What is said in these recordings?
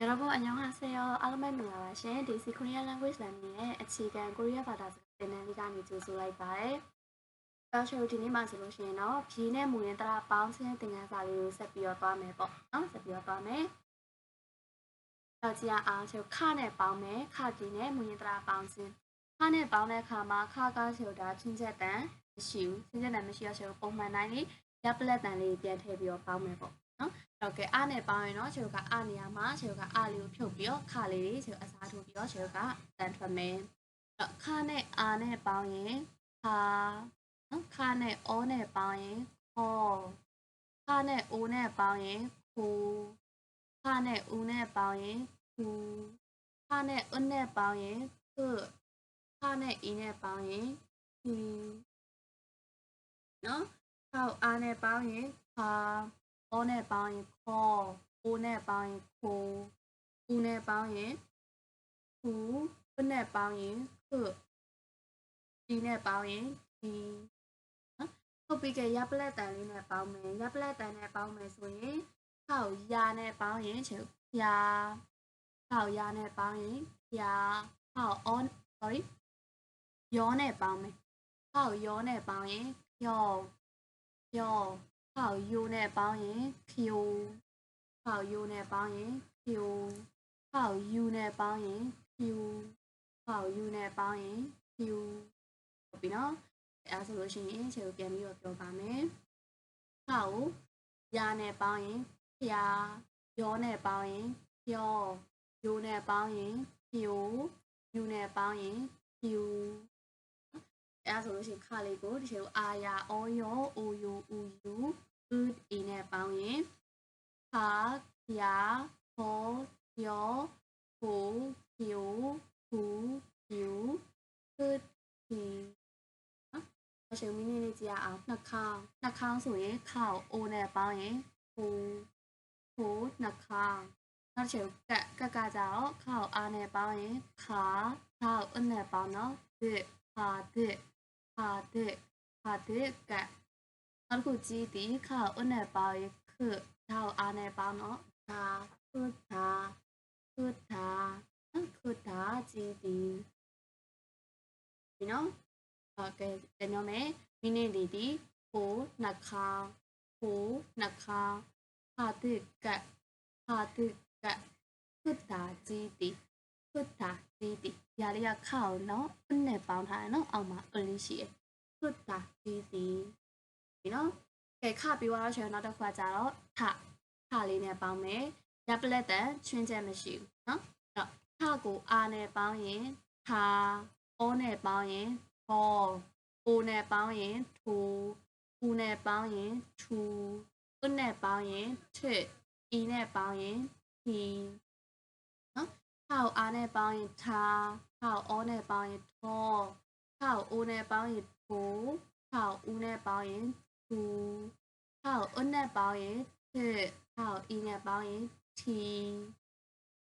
여러분 안녕하세요. အားလုံးပဲမင်္ဂလာပါရှင်။ဒီ C Korean Language Learning ရဲ့အခြေခံကိုရီးယားဘာသာစကားသင်တန်းလေးကနေကြိုဆိုလိုက်ပါတယ်။အဲဆိုဒီနေ့မှဆိုလို့ရှိရင်တော့ဖြေနဲ့မူရင်းတရာပေါင်းခြင်းသင်ခန်းစာလေးကိုဆက်ပြီးတော့သွားမယ်ပေါ့နော်။ဆက်ပြီးတော့သွားမယ်။တော့ကြည့်အောင်ဆိုခနဲ့ပေါင်းမယ်။ခကြည့်နဲ့မူရင်းတရာပေါင်းခြင်းခနဲ့ပေါင်းတဲ့အခါမှာခကားဆိုတာချင်းချက်တန်မရှိဘူး။ချင်းချက်တန်မရှိရဆိုပုံမှန်တိုင်းလေးရပ်ပလက်တန်လေးပြန်ထည့်ပြီးတော့ပေါင်းမယ်ပေါ့ နော်။ဟုတ်ကဲ့အားနဲ့ပေါင်းရင်တော့ခြေကအားနေရာမှာခြေကအားလေးကိုဖြုတ်ပြီးတော့ခါလေးတွေခြေအစားထိုးပြီးတော့ခြေကတန်ထွက်မယ်။အဲ့ခါနဲ့အားနဲ့ပေါင်းရင်ခါနော်ခါနဲ့အောနဲ့ပေါင်းရင်ခေါ်ခါနဲ့အိုးနဲ့ပေါင်းရင်ခူခါနဲ့ဦးနဲ့ပေါင်းရင်ခူခါနဲ့အွနဲ့ပေါင်းရင်ခုခါနဲ့အီနဲ့ပေါင်းရင်ခီနော်ခေါအားနဲ့ပေါင်းရင်ခါ O နဲ့ပေါင်းရင်ခေါ် O နဲ့ပေါင်းရင်ခိုး U နဲ့ပေါင်းရင်ခူ P နဲ့ပေါင်းရင်ခ D နဲ့ပေါင်းရင်ဒီနော်ဟုတ်ပြီကရပလက်တန်လေးနဲ့ပေါင်းမယ်ရပလက်တန်နဲ့ပေါင်းမယ်ဆိုရင်ခေါက်ရာနဲ့ပေါင်းရင်ချုပ်ရာခေါက်ရာနဲ့ပေါင်းရင်ရာခေါက် on sorry ယောနဲ့ပေါင်းမယ်ခေါက်ယောနဲ့ပေါင်းရင်ယောယော ခေါက်ယူနဲ့ပေါင်းရင်ဖြူခေါက်ယူနဲ့ပေါင်းရင်ဖြူခေါက်ယူနဲ့ပေါင်းရင်ဖြူခေါက်ယူနဲ့ပေါင်းရင်ဖြူဟုတ်ပြီနော်အဲဆိုလို့ရှိရင်ခြေကိုပြန်ပြီးတော့ပြောပါမယ်ခေါက်ရာနဲ့ပေါင်းရင်ဖျာရောနဲ့ပေါင်းရင်ဖြောယူနဲ့ပေါင်းရင်ဖြူယူနဲ့ပေါင်းရင်ဖြူအဲဆိုလို့ရှိရင်ခါလေးကိုဒီခြေကိုအာယာအောယောအိုယိုဥယူ good အင်းနဲ့ပေါင်းရင်ခါရာဟောယောဟိုဖြူဟူဖြူ good ဒီနော်အရှင်မင်းလေးကြည့်ရအောင်နှာခေါင်းနှာခေါင်းဆိုရင်ခေါက်အိုးနဲ့ပေါင်းရင်ဟူဟိုနှာခေါင်းနောက်ချက်ကကကကြတော့ခေါက်အားနဲ့ပေါင်းရင်ခါခေါက်အနဲ့ပေါင်းတော့ဒီခါဒီခါဒီခါဒီကနော က်တစ်ခုကြည့်ဒီခါအနဲ့ပေါင်းရင်ခထောက်အားနဲ့ပေါင်းတော့ဒါခုဒါခုဒါခုဒါကြည့်ဒီဒီနော်ဟုတ်ကဲ့တညောမယ်မိနစ်ဒီဒီဟိုနှာခေါင်းဟိုနှာခေါင်းခါတိကခါတိကခုဒါကြည့်ဒီခုဒါကြည့်ဒီဒီလေးကခါအောင်နော်အနဲ့ပေါင်းထားတယ်နော်အောက်မှာအလေးရှိရခုဒါကြည့်ဒီ ဒီနော်ကဲခပြီးသွားတော့ရှင်နောက်တစ်ခါကျတော့ထထလေးနဲ့ပေါင်းမယ်ရပလက်တန်ချွင်းချက်မရှိဘူးနော်အဲ့တော့ထကိုအာနဲ့ပေါင်းရင်ထာအောနဲ့ပေါင်းရင်ခေါ်အိုနဲ့ပေါင်းရင်ထူဦးနဲ့ပေါင်းရင်ထူဥနဲ့ပေါင်းရင်ထစ်အီနဲ့ပေါင်းရင်ထီနော်ထောက်အားနဲ့ပေါင်းရင်ထာထောက်အောနဲ့ပေါင်းရင်ထောထောက်အိုနဲ့ပေါင်းရင်ထိုထောက်ဦးနဲ့ပေါင်းရင် ထူထောက်ဥနဲ့ပေါင်းရင်ထစ်ထောက်အီနဲ့ပေါင်းရင်ထီ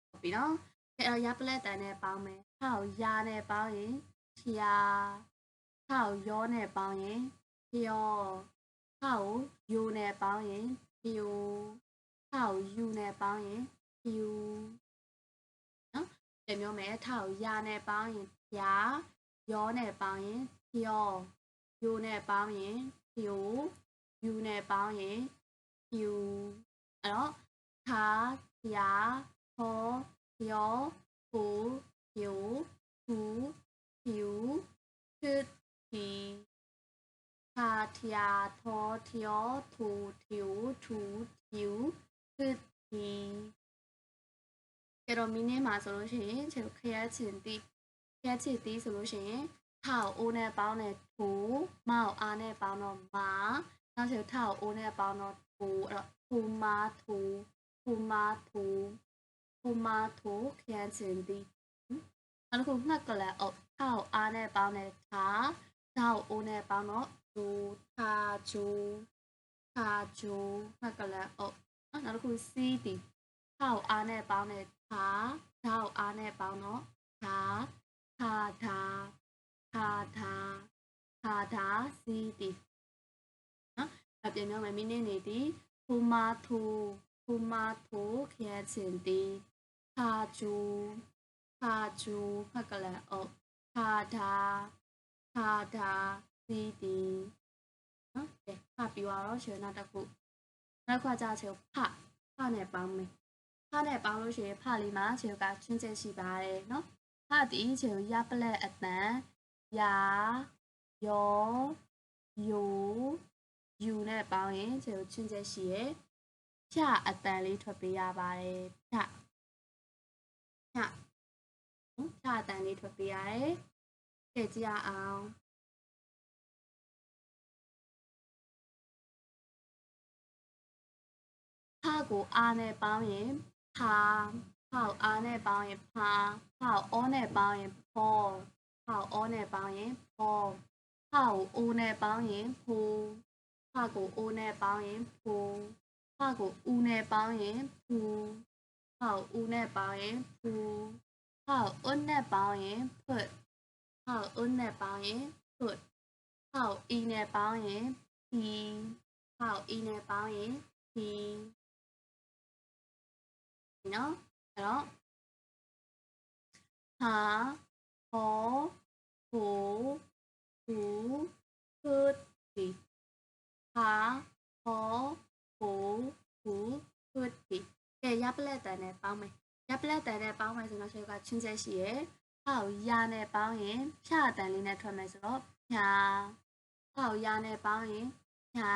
ဟုတ်ပြီနော်အဲရပလက်တန်နဲ့ပေါင်းမယ်ထောက်ရာနဲ့ပေါင်းရင်ဖျာထောက်ရောနဲ့ပေါင်းရင်ဖျောထောက်ယူနဲ့ပေါင်းရင်ဖြူထောက်ယူနဲ့ပေါင်းရင်ဖြူနော်ပြန်ပြောမယ်ထောက်ရာနဲ့ပေါင်းရင်ဖျာရောနဲ့ပေါင်းရင်ဖျော ယူနဲ့ပေါင်းရင်ဖြူယူနဲ့ပေါင်းရင်ဖြူအဲ့တော့ထာဖျာဟောဖျောဟူဖြူဟူဖြူဖြစ်ဒီထာထယာထောထယောထူထျူထူထျူဖြစ်ဒီအဲ့တော့မီနင်းမှာဆိုလို့ရှိရင်ခြေခရချင်တိခရချင်တိဆိုလို့ရှိရင် ထောက်အိုးနဲ့ပေါင်းတဲ့ထူမောက်အားနဲ့ပေါင်းတော့မာနောက်ခြေထောက်အိုးနဲ့ပေါင်းတော့ထူအဲ့တော့ထူမာထူထူမာထူထူမာထူခရချင်တိနောက်တစ်ခုငှက်ကလည်းအုပ်ထောက်အားနဲ့ပေါင်းတဲ့ထားထောက်အိုးနဲ့ပေါင်းတော့ဂျူထားဂျူထားဂျူငှက်ကလည်းအုပ်နောက်တစ်ခုစီးတီထောက်အားနဲ့ပေါင်းတဲ့ထားထောက်အားနဲ့ပေါင်းတော့ထားထားထား ထားထားထားထားစီးတီနော်အပြင်ပြောမယ်မိနစ်နေသည်ဖူမာထူဖူမာထူခဲချင်တီခါဂျူခါဂျူဖက်ကလန်အုပ်ခါဒါခါဒါစီဒီနော်ကဲဖပြီးသွားတော့ရှင်နောက်တစ်ခုနောက်ခွာကြချေဖဖနဲ့ပေါင်းမယ်ဖနဲ့ပေါင်းလို့ရှိရင်ဖလေးမှာခြေကချင်းချက်ရှိပါတယ်နော်ဖတီခြေရပလက်အတန် ယာယောယိုယူနဲ့ပေါင်းရင်ခြေချင်းချက်ရှိရဲ့ဖြအတန်လေးထွက်ပေးရပါတယ်ဖြဖြဖြအတန်လေးထွက်ပေးရတယ်ကြည့်ကြည့်အောင်ဖကိုအားနဲ့ပေါင်းရင်ဖာဖောက်အားနဲ့ပေါင်းရင်ဖာဖောက်အောနဲ့ပေါင်းရင်ဖော ဖောက်အောနဲ့ပေါင်းရင်ဖောဖောက်အိုးနဲ့ပေါင်းရင်ဖူဖကိုအိုးနဲ့ပေါင်းရင်ဖူဖကိုဦးနဲ့ပေါင်းရင်ဖူဖောက်ဦးနဲ့ပေါင်းရင်ဖူဖောက်အုတ်နဲ့ပေါင်းရင်ဖွတ်ဖောက်အုတ်နဲ့ပေါင်းရင်ဖွတ်ဖောက်အီနဲ့ပေါင်းရင်ဖီဖောက်အီနဲ့ပေါင်းရင်ဖီနော်အဲ့တော့ဟာဟော ဟိုဟူဖွတ်ဒီဟာဟောဟိုဟူဖွတ်ဒီကဲရပ်ပလက်တန်နဲ့ပေါင်းမယ်ရပ်ပလက်တန်နဲ့ပေါင်းမယ်ဆိုတော့ရှင်ကချင်းချက်ရှိရယ်ဟောက်ရနဲ့ပေါင်းရင်ဖြာတန်လေးနဲ့ထွက်မယ်ဆိုတော့ဖြာဟောက်ရနဲ့ပေါင်းရင်ဖြာ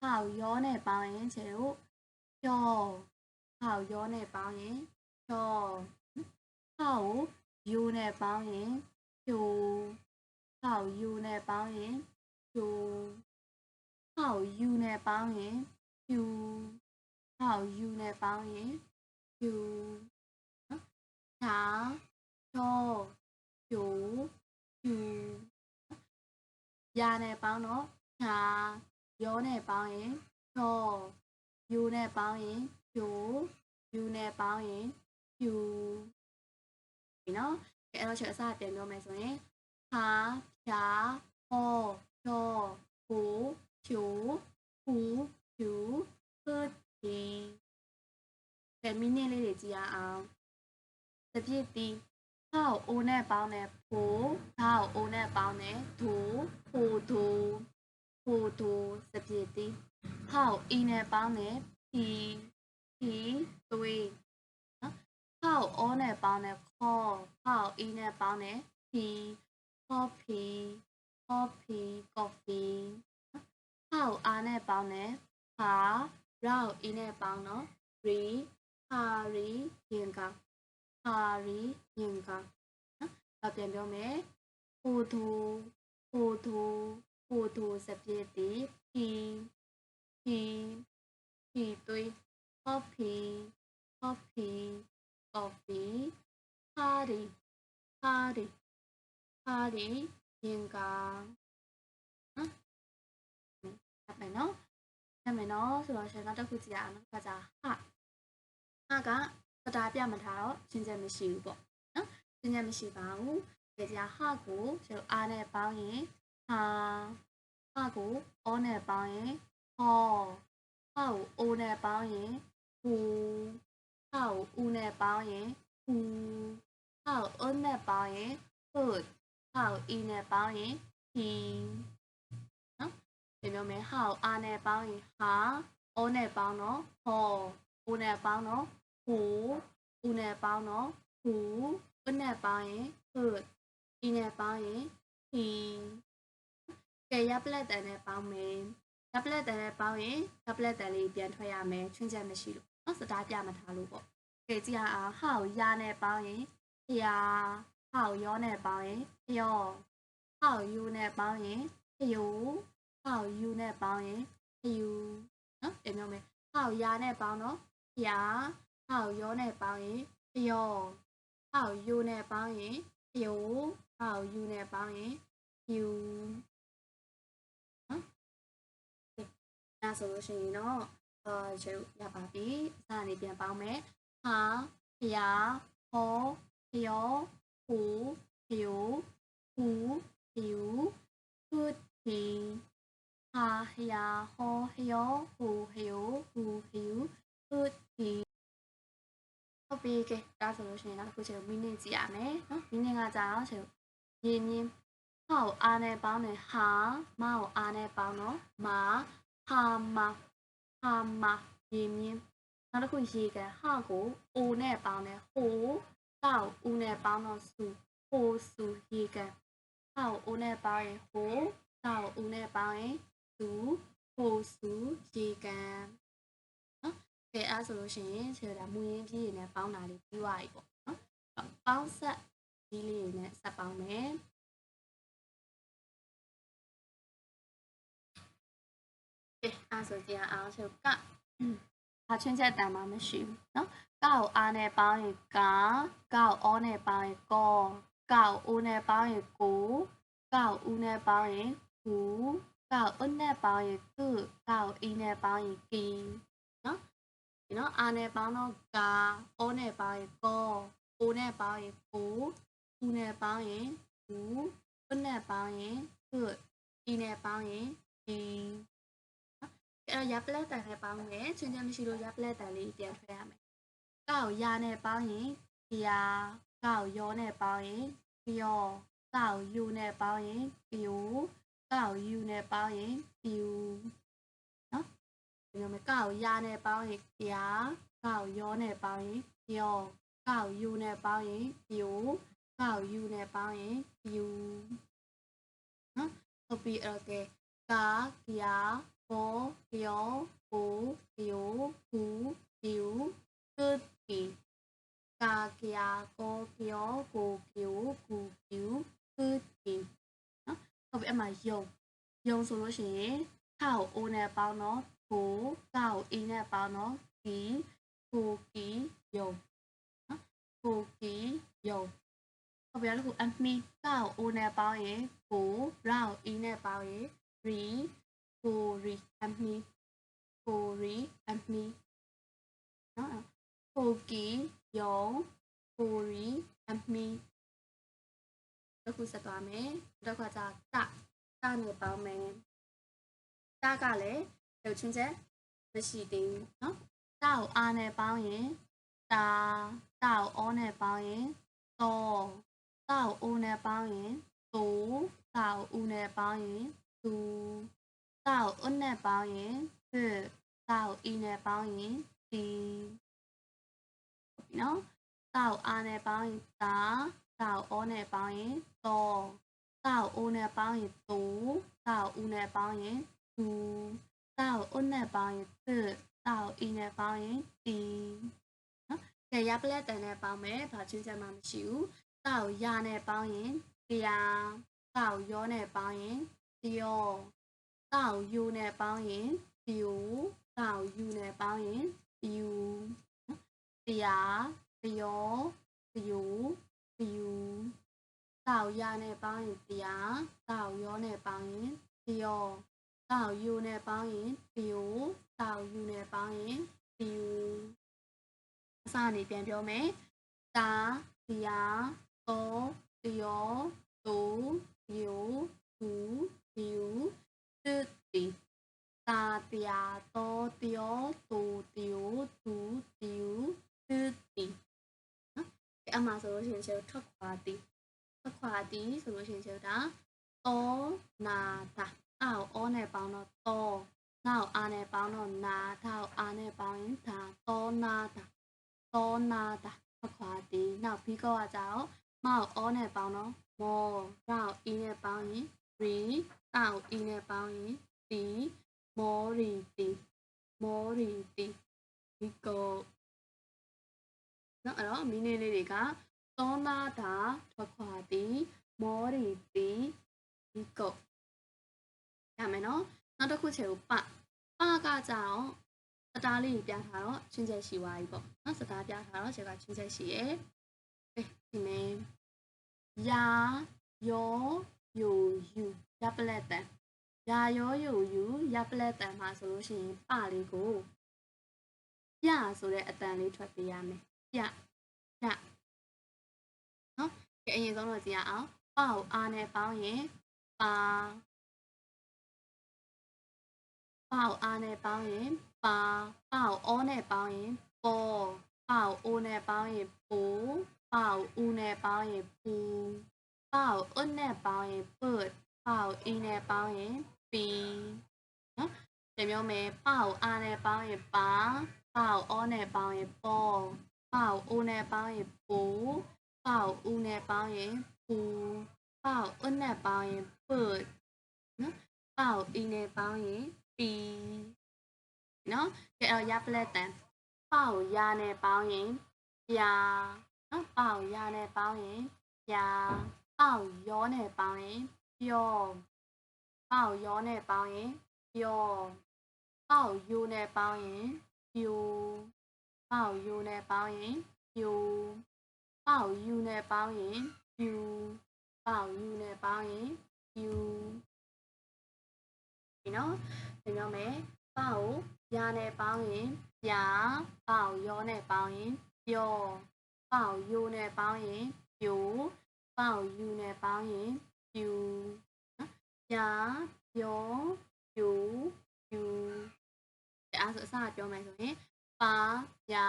ဟောက်ရောနဲ့ပေါင်းရင်ခြေတို့ကျော်ဟောက်ရောနဲ့ပေါင်းရင်ချောဟောက်ယူနဲ့ပေါင်းရင် ဖြူဟောက်ယူနဲ့ပေါင်းရင်ဖြူဟောက်ယူနဲ့ပေါင်းရင်ဖြူဟောက်ယူနဲ့ပေါင်းရင်ဖြူနော်ချာချောဖြူဖြူရာနဲ့ပေါင်းတော့ချာရောနဲ့ပေါင်းရင်ချောယူနဲ့ပေါင်းရင်ဖြူယူနဲ့ပေါင်းရင်ဖြူဒီနော် အဲ့တော့ချက်အစပြန်ပြောမယ်ဆိုရင်ဟာဖြာဟောချောဟူဖြူဟူဖြူဖွတ်ဒီကဲမိနစ်လေးတွေကြည့်ရအောင်တပြည့်တီဟောက်အိုးနဲ့ပေါင်းတဲ့ဖိုးဟောက်အိုးနဲ့ပေါင်းတဲ့ဒူဖိုဒူဖိုဒူတပြည့်တီဟောက်အီနဲ့ပေါင်းတဲ့ပီပီသွေးနော်ဟောက်အောနဲ့ ပေါင်းတဲ့ခေါ်ဟောက်အီနဲ့ပေါင်းတဲ့ပီ coffee coffee coffee ဟောက်အားနဲ့ပေါင်းတဲ့ဟာရောက်အီနဲ့ပေါင်းတော့ re ဟာရီရင်ကဟာရီရင်ကနော်ပြန်ပြောမယ်ဟိုသူဟိုသူဟိုသူစပြည့်တီပီပီပီသွေး coffee coffee coffee ဟာရီဟာရီဟာရီရင်ကနော်အဲ့မယ်နော်အဲ့မယ်နော်ဆိုတော့ရှင်နောက်တစ်ခုကြည့်ရအောင်နော်ကကြဟာဟာကပတာပြမထားတော့ရှင်းချက်မရှိဘူးပေါ့နော်ရှင်းချက်မရှိပါဘူးကြကြဟာကိုကျွန်တော်အားနဲ့ပေါင်းရင်ဟာဟာကိုအောနဲ့ပေါင်း ရင်ဟောဟာကိုအိုနဲ့ပေါင်းရင်ဟူဟာကိုဦးနဲ့ပေါင်းရင်ဟူဟာကိုအုံးနဲ့ပေါင်းရင်ဟုတ်ဟာကိုအီနဲ့ပေါင်းရင်ဟီနော်ဒီမျိုးမယ်ဟာကိုအားနဲ့ပေါင်းရင်ဟာအိုနဲ့ပေါင်းတော့ဟောဦးနဲ့ပေါင်းတော့ဟူဦးနဲ့ပေါင်းတော့ဟူအနဲ့ပေါင်းရင်ဟုတ်အီနဲ့ပေါင်းရင်ဟီကဲရပလက်တန်နဲ့ပေါင်းမယ်ရပလက်တန်နဲ့ပေါင်းရင်ရပလက်တန်လေးပြန်ထွက်ရမယ်ချွင်းချက်မရှိလို့နော်စတားပြမထားလို့ပေါ့ ကဲကြည့်အောင်ဟာကိုရနဲ့ပေါင်းရင်ဖျာဟောက်ရောနဲ့ပေါင်းရင်ဖျောဟောက်ယူနဲ့ပေါင်းရင်ဖျူဟောက်ယူနဲ့ပေါင်းရင်ဖျူနော်ပြန်ပြောမယ်ဟောက်ရာနဲ့ပေါင်းတော့ဖျာဟောက်ရောနဲ့ပေါင်းရင်ဖျောဟောက်ယူနဲ့ပေါင်းရင်ဖျူဟောက်ယူနဲ့ပေါင်းရင်ဖျူနော်အဲဆိုလို့ရှိရင်တော့အာကျုပ်ရပါပြီအစားနေပြန်ပေါင်းမယ် ဟာဖျာဟောဖယောဟူဖယောဟူဖယူခုတီဟာဖျာဟောဖယောဟူဖယောဟူဖယူခုတီဟုတ်ပြီကဲဒါဆိုလို့ရှိရင်နောက်တစ်ခုချက်မိနစ်ကြည့်ရမယ်နော်မိနစ်ကကြာတော့ချက်ရင်းရင်းဟောက်အားနဲ့ပေါင်းတယ်ဟာမအောင်အားနဲ့ပေါင်းတော့မာဟာမာဟာမာရင်းရင်း နောက်တစ်ခုရေကန်ဟာကိုအိုနဲ့ပေါင်းတယ်ဟိုကောက်ဦးနဲ့ပေါင်းတော့ဆူဟိုဆူရေကန်ဟာကိုအိုနဲ့ပေါင်းရင်ဟိုကောက်ဦးနဲ့ပေါင်းရင်ဆူဟိုဆူရေကန်နော်ကဲအဲ့ဆိုလို့ရှိရင်ခြေတာမူရင်းကြီးတွေနဲ့ပေါင်းတာလေးပြီးသွားပြီပေါ့နော်အဲ့တော့ပေါင်းဆက်ကြီးလေးတွေနဲ့ဆက်ပေါင်းမယ်ကဲအဲ့ဆိုကြည့်အောင်ဆိုက ဘာချင်းချက်တန်မှမရှိဘူးเนาะကောက်အားနဲ့ပေါင်းရင်ကာကောက်အောနဲ့ပေါင်းရင်ကောကောက်အိုးနဲ့ပေါင်းရင်ကိုကောက်ဦးနဲ့ပေါင်းရင်ကူကောက်အုတ်နဲ့ပေါင်းရင်ကုကောက်အီနဲ့ပေါင်းရင်ကီเนาะဒီเนาะအားနဲ့ပေါင်းတော့ကာအောနဲ့ပေါင်းရင်ကောအိုးနဲ့ပေါင်းရင်ကိုဦးနဲ့ပေါင်းရင်ကူအုတ်နဲ့ပေါင်းရင်ကုအီနဲ့ပေါင်းရင်ကီ အဲ့တော့ရပလက်တန်နဲ့ပေါင်းမယ်ချင်းချင်းမရှိလို့ရပလက်တန်လေးပြန်ထွက်ရမယ်။ကောက်ရနဲ့ပေါင်းရင်ပြာကောက်ရောနဲ့ပေါင်းရင်ပြောကောက်ယူနဲ့ပေါင်းရင်ပြူကောက်ယူနဲ့ပေါင်းရင်ပြူနော်ဒီလိုမျိုးကောက်ရနဲ့ပေါင်းရင်ပြာကောက်ရောနဲ့ပေါင်းရင်ပြောကောက်ယူနဲ့ပေါင်းရင်ပြူကောက်ယူနဲ့ပေါင်းရင်ပြူနော်ဟုတ်ပြီအဲ့တော့ကဲကာ ပြာကိုပြောကိုပြိုကူပြူသွတ်တီကာကယာကိုပြောကိုပြိုကူပြူသွတ်တီနော်ဟုတ်ပြီအမှယုံယုံဆိုလို့ရှိရင်ထောက်အိုးနဲ့ပေါင်းတော့ကိုကောက်အီနဲ့ပေါင်းတော့ကီကိုကီယုံနော်ကိုကီယုံဟုတ်ပြီအဲ့ဒါကိုအမီကောက်အိုးနဲ့ပေါင်းရင်ကိုရောက်အီနဲ့ပေါင်းရင်ရီကိုရီအမီကိုရီအ Kori Amni Kori Amni နော် Koki Yong Kori Amni တစ်ခုဆက်သွားမယ်တစ်ခါကျတတနဲ့ပေါင်းမယ်တကလည်းရုပ်ချင်းချက်မရှိသေးဘူးနော်တကိုအားနဲ့ပေါင်းရင်တာတကိုအောနဲ့ပေါင်းရင်တောတကိုအိုးနဲ့ပေါင်းရင်တူတကိုဦးနဲ့ပေါင်းရင်သူ တာကိုအနဲ့ပေါင်းရင်ဟတာကိုအီနဲ့ပေါင်းရင်ဒီနော်တာကိုအာနဲ့ပေါင်းရင်တာတာကိုအောနဲ့ပေါင်းရင်တော့တာကိုအိုနဲ့ပေါင်းရင်တူတာကိုဦးနဲ့ပေါင်းရင်ဒူတာကိုအနဲ့ပေါင်းရင်သတာကိုအီနဲ့ပေါင်းရင်တီနော်ကြရပလက်တန်နဲ့ပေါင်းမယ်ဘာချင်းချက်မှမရှိဘူးတာကိုရနဲ့ပေါင်းရင်တရားတာကိုရောနဲ့ပေါင်းရင်တယော တောက်ယူနဲ့ပေါင်းရင်တီယိုတောက်ယူနဲ့ပေါင်းရင်တီယူနော်တရားတယောတီယိုတီယူတောက်ရနဲ့ပေါင်းရင်တရားတောက်ရောနဲ့ပေါင်းရင်တယောတောက်ယူနဲ့ပေါင်းရင်ဒီကိုတောက်ယူနဲ့ပေါင်းရင်ဒီကိုအစအနေပြန်ပြောမယ်တာဒီယာတောဒီယောတူဒီယိုသူဒီယိုသူတီ တာတယာတောတယောတူဒီယိုသူဒီယိုသူတီနော်အမှဆိုလို့ရှိရင်ကျတော့ထွက်ခွာတီထွက်ခွာတီဆိုလို့ရှိရင်ကျတော့တောနာတာအောက်အောနဲ့ပေါင်းတော့တောနောက်အာနဲ့ပေါင်းတော့နာထောက်အာနဲ့ပေါင်းရင်ဒါတောနာတာတောနာတာအခွာတီနောက်ပြီးကောကကြတော့မောက်အောနဲ့ပေါင်းတော့မောနောက်အီနဲ့ပေါင်းရင်ရီ အောက်အီနဲ့ပေါင်းရင်တီမောရီတီမောရီတီဒီကောနော်အဲ့တော့မီနေလေးတွေကတောနာတာထွက်ခွာတီမောရီတီဒီကောရမယ်နော်နောက်တစ်ခုချေကိုပပကကြတော့စတားလေးပြထားတော့ချင်းချက်ရှိသွားပြီပေါ့နော်စတားပြထားတော့ခြေကချင်းချက်ရှိရယ်ကဲဒီမယ်ယာယော ယိုယူရပလက်တန်ယာယောယိုယူရပလက်တန်မှာဆိုလို့ရှိရင်ပလေးကိုပြဆိုတဲ့အတန်လေးထွက်ပေးရမယ်ပြပြနော်ကဲအရင်ဆုံးတော့ကြည့်ရအောင်ပကိုအားနဲ့ပေါင်းရင်ပါပေါက်အားနဲ့ပေါင်းရင်ပါပေါက်အောနဲ့ပေါင်းရင်ပေါ်ပေါအိုနဲ့ပေါင်းရင်ပိုပေါဦးနဲ့ပေါင်းရင်ပူ ပေါအွတ်နဲ့ပေါင်းရင်ပွတ်ပေါအီနဲ့ပေါင်းရင်ပီနော်ပြန်ပြောမယ်ပေါအာနဲ့ပေါင်းရင်ပါပေါအောနဲ့ပေါင်းရင်ပေါ်ပေါအိုနဲ့ပေါင်းရင်ပူပေါဦးနဲ့ပေါင်းရင်ပူပေါအွတ်နဲ့ပေါင်းရင်ပွတ်နော်ပေါအီနဲ့ပေါင်းရင်ပီနော်ကဲအဲ့တော့ရပလက်တန်ပေါရနဲ့ပေါင်းရင်ပြာနော်ပေါရနဲ့ပေါင်းရင်ပြာ ပေါရောနဲ့ပေါင်းရင်ပြောပေါရောနဲ့ပေါင်းရင်ပြောပေါယူနဲ့ပေါင်းရင်ပြူပေါယူနဲ့ပေါင်းရင်ပြူပေါယူနဲ့ပေါင်းရင်ပြူပေါယူနဲ့ပေါင်းရင်ပြူဒီနော်ဒီမျိုးမယ်ပေါရနဲ့ပေါင်းရင်ပြာပေါရောနဲ့ပေါင်းရင်ပြောပေါယူနဲ့ပေါင်းရင်ပြူပေါယူ နဲ့ပေါင်းရင်ပြူနော်ပြာပြောပြူပြူအဲအဲ့ဆိုအစပြောမယ်ဆိုရင်ပါပြာ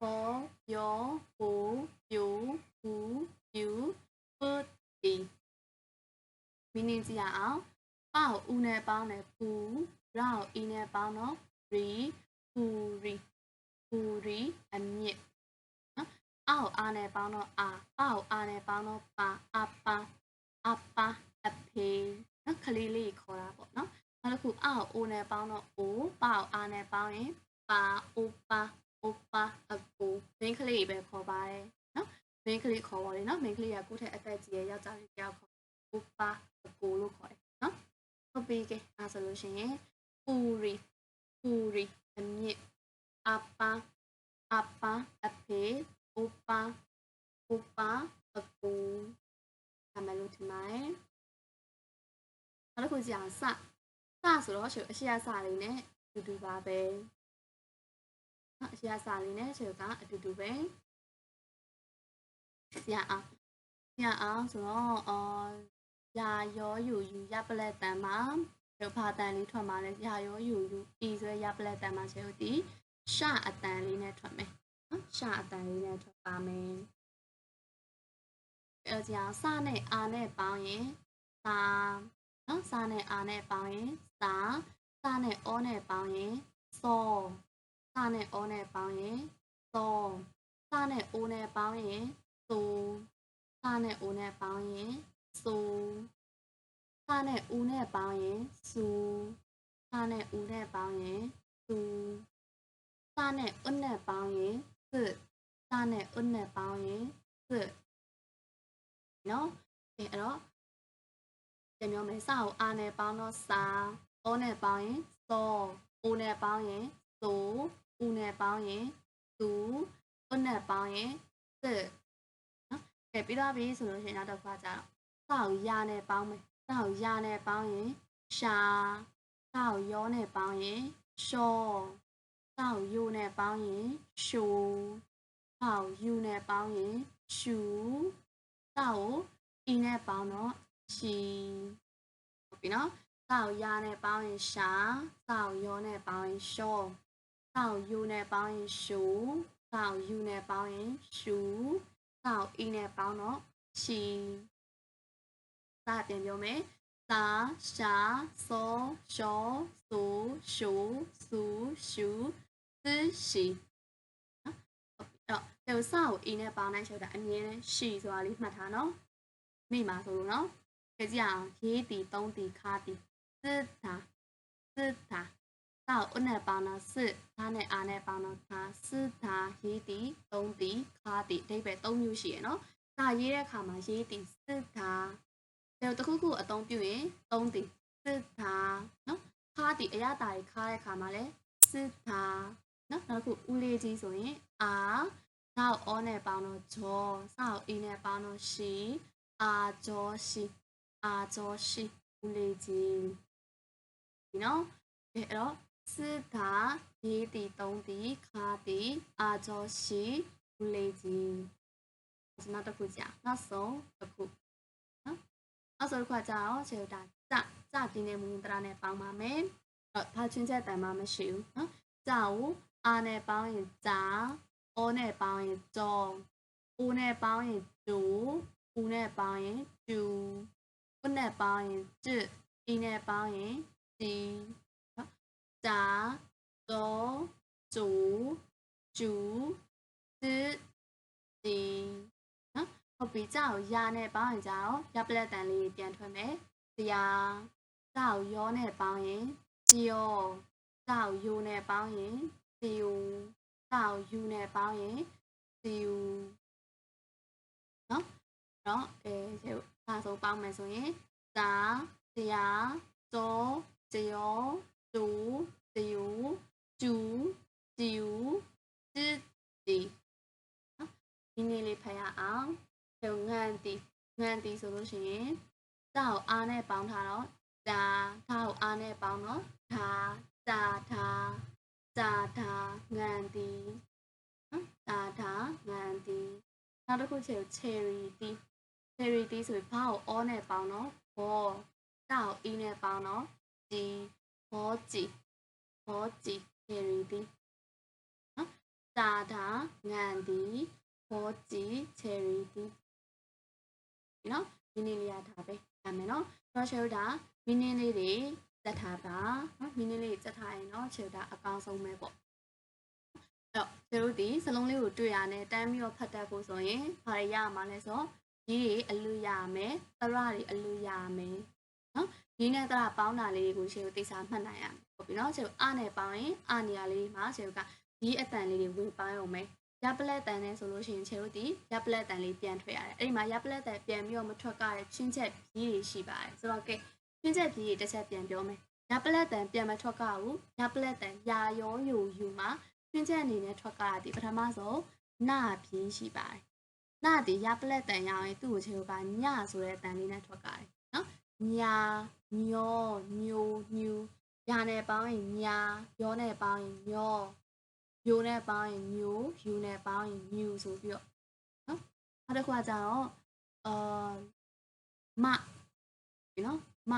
ဘောယောပူပြူပူပြူပုတ်တီမင်းင်းကြည့်ရအောင်ပေါဦးနဲ့ပေါင်းတယ်ပူ ရောက်အီနဲ့ပေါင်းတော့ရီပူရီပူရီအမြင့်နော်အောက်အားနဲ့ပေါင်းတော့အာပေါအားနဲ့ပေါင်းတော့ပါအပါအပါအဖေနော်ခလေးလေးခေါ်တာပေါ့နော်နောက်တစ်ခုအောက်အိုနဲ့ပေါင်းတော့အိုပေါအားနဲ့ပေါင်းရင်ပါအိုပါအိုပါအကူမင်းကလေးပဲခေါ်ပါတယ်နော်မင်းကလေးခေါ်ပါလေနော်မင်းကလေးကကိုယ့်ထက်အသက်ကြီးရဲ့ယောက်ျားလေးတယောက်ခေါ်အိုပါအကူလို့ခေါ်တယ်နော်ဟုတ်ပြီကဲအဲဆိုလို့ရှိရင်ပူရီပူရီအမြင့်အပါအပါအဖေ အိုပါအိုပါအကူအမလို့ထင်ပါတယ်နောက်တစ်ခုကြအောင်စစဆိုတော့အရှိအစလေးနဲ့အတူတူပါပဲနော်အရှိအစလေးနဲ့ချက်ကအတူတူပဲရအောင်ရအောင်ဆိုတော့အော်ရာရောယူယူရပလက်တန်မှာရုပ်ဖာတန်လေးထွက်มาလဲရာရောယူယူဤဆိုရရပလက်တန်မှာချက်ဦးဒီရှအတန်လေးနဲ့ထွက်မယ် နော်ရှအတန်လေးနဲ့ထွက်ပါမယ်အဲကြောင့်စနဲ့အာနဲ့ပေါင်းရင်စာနော်စာနဲ့အာနဲ့ပေါင်းရင်စာစာနဲ့အောနဲ့ပေါင်းရင်စောစာနဲ့အောနဲ့ပေါင်းရင်စောစာနဲ့အိုနဲ့ပေါင်းရင်ဆိုစာနဲ့အိုနဲ့ပေါင်းရင်ဆိုစာနဲ့ဦးနဲ့ပေါင်းရင်စူစာနဲ့ဦးနဲ့ပေါင်းရင်စူစာနဲ့ဥနဲ့ပေါင်းရင် good စနဲ့ un နဲ့ပေါင်းရင် good နော်အဲ့တော့ပြန်ပြောမယ်စကို a နဲ့ပေါင်းတော့ sa o နဲ့ပေါင်းရင် so o နဲ့ပေါင်းရင် so u နဲ့ပေါင်းရင် tu un နဲ့ပေါင်းရင် good နော်ကဲပြီးတော့ပြီဆိုလို့ရှိရင်နောက်တစ်ခါကျတော့စကို ya နဲ့ပေါင်းမယ်စကို ya နဲ့ပေါင်းရင် sha စကို yo နဲ့ပေါင်းရင် shaw ၆ u နဲ့ပေါင်းရင်ရှူ၆ u နဲ့ပေါင်းရင်ရှူ၆ကို e နဲ့ပေါင်းတော့ချီဟုတ်ပြီနော်၆ရာနဲ့ပေါင်းရင်ရှာ၆ရောနဲ့ပေါင်းရင်ရှော၆ u နဲ့ပေါင်းရင်ရှူ၆ u နဲ့ပေါင်းရင်ရှူ၆ e နဲ့ပေါင်းတော့ချီစပြန်ပြောမယ်စာရှာစောရှောဆိုရှူဆူရှူ ရှိနော်အဲ့တော့စာကိုအီနဲ့ပေါင်းနိုင်ချက်တာအမြဲတမ်းရှီဆိုတာလေးမှတ်ထားနော်မိမှာဆိုလို့နော်ကြည့်ကြအောင်ရေးတီသုံးတီခါတီစစ်တာစစ်တာစာကိုအနဲ့ပေါင်းတော့စစ်သားနဲ့အာနဲ့ပေါင်းတော့သာစစ်တာရေးတီသုံးတီခါတီအဓိပ္ပာယ်၃မျိုးရှိရနော်စာရေးတဲ့အခါမှာရေးတီစစ်တာဒါတခုခုအသုံးပြုရင်သုံးတီစစ်တာနော်ခါတီအရတာကြီးခါတဲ့အခါမှာလဲစစ်တာ နော်နောက်တစ်ခုဦးလေးကြီးဆိုရင်အာစာကိုအောနဲ့ပေါင်းတော့ဂျောစာကိုအီနဲ့ပေါင်းတော့ရှီအာဂျောရှီအာဂျောရှီဦးလေးကြီးဒီနော်အဲ့တော့စစ်တာရေးတီသုံးတီခါတီအာဂျောရှီဦးလေးကြီးနောက်တစ်ခုကြာနောက်ဆုံးတစ်ခုနော်နောက်ဆုံးတစ်ခုကြာတော့ခြေတာကြကြတင်းနေမူတရာနဲ့ပေါင်းပါမယ်အဲ့ဘာချင်းချက်တန်မှမရှိဘူးနော်ကြာကို အာနဲ့ပေါင်းရင်ကြာအောနဲ့ပေါင်းရင်ကြောဦးနဲ့ပေါင်းရင်ကျူဦးနဲ့ပေါင်းရင်ကျူဦးနဲ့ပေါင်းရင်ကျအီနဲ့ပေါင်းရင်စီနော်ဂျာကြောကျူကျူစစ်စီနော်ဟုတ်ပြီကြောက်ရာနဲ့ပေါင်းရင်ကြောက်ရပလက်တန်လေးပြန်ထွက်မယ်တရားကြောက်ရောနဲ့ပေါင်းရင်ကျော်ကြောက်ယိုနဲ့ပေါင်းရင် စီယိုကြောက်ယူနဲ့ပေါင်းရင်စီယိုနော်နော်အဲကျေဒါဆိုပေါင်းမယ်ဆိုရင်သာတရားကျော်ကျော်ကျူစီယိုကျူစီယိုစစ်စီနော်ဒီနေ့လေးဖတ်ရအောင်ကျုံငံတီငံတီဆိုလို့ရှိရင်ကြောက်အားနဲ့ပေါင်းထားတော့ဒါထားကိုအားနဲ့ပေါင်းတော့ဒါသာထား သာထားငံတီနော်သာထားငံတီနောက်တစ်ခုချေ cherry tea cherry tea ဆိုရင်ဘာကိုအောနဲ့ပေါင်းတော့ဘောတောက်အီနဲ့ပေါင်းတော့ဒီဘောကြည်ဘောကြည် cherry tea နော်သာထားငံတီဘောကြည် cherry tea ဒီနော်ဒီနေ့လေးရထားပဲရမယ်နော်တော့ချေဒါမင်းင်းလေးတွေ စက်ထားပါနော်မင်းင်းလေးစက်ထားရင်တော့ချေဒါအကောင်းဆုံးပဲပေါ့အဲ့တော့ကျတို့ဒီစလုံးလေးကိုတွေ့ရနဲ့တန်းပြီးတော့ဖတ်တတ်ဖို့ဆိုရင်ဘာတွေရမှာလဲဆိုတော့ကြီးတွေအလူရမယ်တရတွေအလူရမယ်နော်ဒီနဲ့တရပေါင်းတာလေးကိုချေတို့သိစားမှတ်နိုင်ရမယ်ဟုတ်ပြီနော်ချေတို့အနဲ့ပေါင်းရင်အနေရာလေးမှာချေတို့ကဒီအတန်လေးတွေဝင်ပိုင်းအောင်မယ်ရပလက်တန်နဲ့ဆိုလို့ရှိရင်ချေတို့ဒီရပလက်တန်လေးပြန်ထွက်ရတယ်အဲ့ဒီမှာရပလက်တန်ပြန်ပြီးတော့မထွက်ကြတဲ့ချင်းချက်ကြီးတွေရှိပါတယ်ဆိုတော့ကဲ ချင်းချက်ကြီးတွေတစ်ချက်ပြန်ပြောမယ်ရပလက်တန်ပြန်မထွက်ကြဘူးရပလက်တန်ရာရောယူယူမှာချင်းချက်အနေနဲ့ထွက်ကြတာဒီပထမဆုံးနာပြင်းရှိပါတယ်နာဒီရပလက်တန်ရအောင်ရင်သူ့ကိုချေတို့ကညဆိုတဲ့တန်လေးနဲ့ထွက်ကြတယ်နော်ညာညောညိုညူညာနဲ့ပေါင်းရင်ညာရောနဲ့ပေါင်းရင်ညောယိုနဲ့ပေါင်းရင်ညိုယူနဲ့ပေါင်းရင်ညူဆိုပြီးတော့နော်နောက်တစ်ခုကကြတော့အာမဒီနော် မ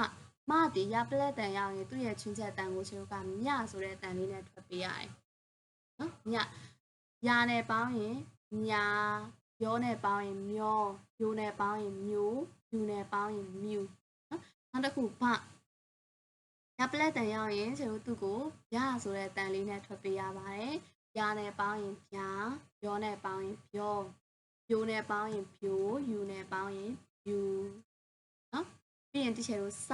မဒီရပလက်တန်ရအောင်ရင်သူ့ရဲ့ချင်းချက်တန်ကိုချေတို့ကညဆိုတဲ့တန်လေးနဲ့ထွက်ပေးရတယ်နော်ညညာနဲ့ပေါင်းရင်ညာရောနဲ့ပေါင်းရင်မျောယိုနဲ့ပေါင်းရင်မျိုးယူနဲ့ပေါင်းရင်မြူနော်နောက်တစ်ခုဗရပလက်တန်ရောက်ရင်ကျွန်တော်သူ့ကိုရဆိုတဲ့တန်လေးနဲ့ထွက်ပေးရပါတယ်ရနဲ့ပေါင်းရင်ပြရောနဲ့ပေါင်းရင်ပြောပြိုနဲ့ပေါင်းရင်ပြိုယူနဲ့ပေါင်းရင်ယူနော် ပြီးရင်ဒီချေတို့စစ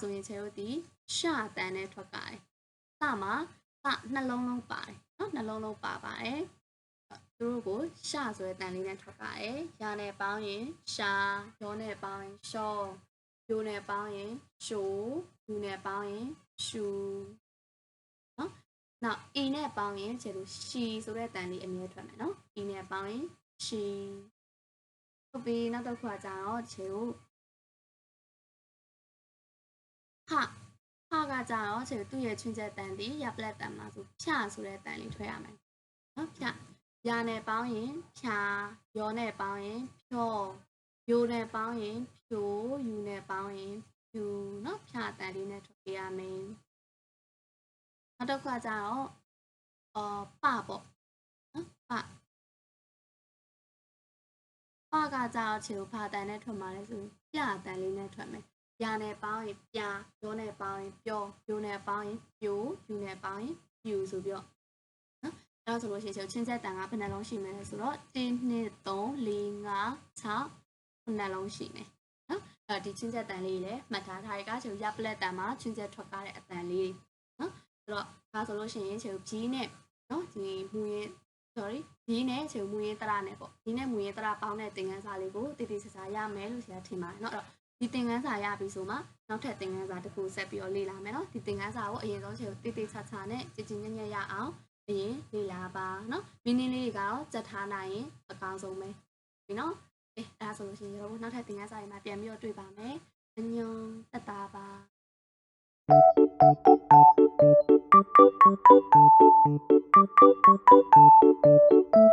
ဆိုရင်ချေတို့ဒီရှတန်နဲ့ထွက်ပါတယ်စမှာစနှလုံးလုံးပါတယ်နော်နှလုံးလုံးပါပါတယ်သူတို့ကိုရှဆိုတဲ့တန်လေးနဲ့ထွက်ပါတယ်ရနဲ့ပေါင်းရင်ရှာရောနဲ့ပေါင်းရင်ရှောပြိုနဲ့ပေါင်းရင်ရှိုးယူနဲ့ပေါင်းရင်ရှူနော်နောက်အီနဲ့ပေါင်းရင်ခြေလို့ရှီဆိုတဲ့တန်လေးအမြဲထွက်မယ်နော်အီနဲ့ပေါင်းရင်ရှီဟုတ်ပြီနောက်တစ်ခုကကြတော့ခြေလို့ ဟဟကကြတော့ချေသူ့ရဲ့ချွင်းချက်တန်သည်ရပလက်တန်မှာဆိုဖြဆိုတဲ့တန်လေးထွက်ရမယ်နော်ဖြရာနဲ့ပေါင်းရင်ဖြာရောနဲ့ပေါင်းရင်ဖြောယိုနဲ့ပေါင်းရင်ဖြိုယူနဲ့ပေါင်းရင်ဖြူနော်ဖြာတန်လေးနဲ့ထွက်ပြရမယ်နောက်တစ်ခါကျတော့အော်ပပေါ့နော်ပပကကြတော့ခြေကိုဖာတန်နဲ့ထွက်มาလဲဆိုရင်ပြတန်လေးနဲ့ထွက်မယ် ပြာနဲ့ပေါင်းရင်ပြာရောနဲ့ပေါင်းရင်ပျော်ပြိုနဲ့ပေါင်းရင်ပြိုယူနဲ့ပေါင်းရင်ပြူဆိုပြီးတော့နော်အဲ့ဒါဆိုလို့ရှိရင်ချင်းချက်တန်ကဘယ်နှလုံးရှိမလဲဆိုတော့1 2 3 4 5 6ခုနှလုံးရှိမယ်နော်အဲဒီချင်းချက်တန်လေးလည်းမှတ်ထားထားရကချေရပလက်တန်မှာချင်းချက်ထွက်ကားတဲ့အတန်လေးနော်အဲ့တော့ဒါဆိုလို့ရှိရင်ချေဘီးနဲ့နော်ဒီမူရင် sorry ဘီးနဲ့ချေမူရင်တရနဲ့ပေါ့ဘီးနဲ့မူရင်တရပေါင်းတဲ့သင်ခန်းစာလေးကိုတည်တည်ဆဆရမယ်လို့ဆရာထင်ပါတယ်နော်အဲ့တော့ ဒီသင်ခန်းစာရပြီဆိုမှနောက်ထပ်သင်ခန်းစာတစ်ခုဆက်ပြီးတော့လေ့လာမယ်နော်ဒီသင်ခန်းစာကိုအရင်ဆုံးချေတည်တည်ဆဆနဲ့ကြည်ကြည်ညက်ညက်ရအောင်အရင်လေ့လာပါနော်မင်းင်းလေးတွေကတော့စက်ထားနိုင်ရင်အကောင်းဆုံးပဲဒီနော်အဲအဲဒါဆိုလို့ရှိရင်တို့နောက်ထပ်သင်ခန်းစာတွေမှာပြန်ပြီးတော့တွေ့ပါမယ်။အညွန်တက်တာပါ။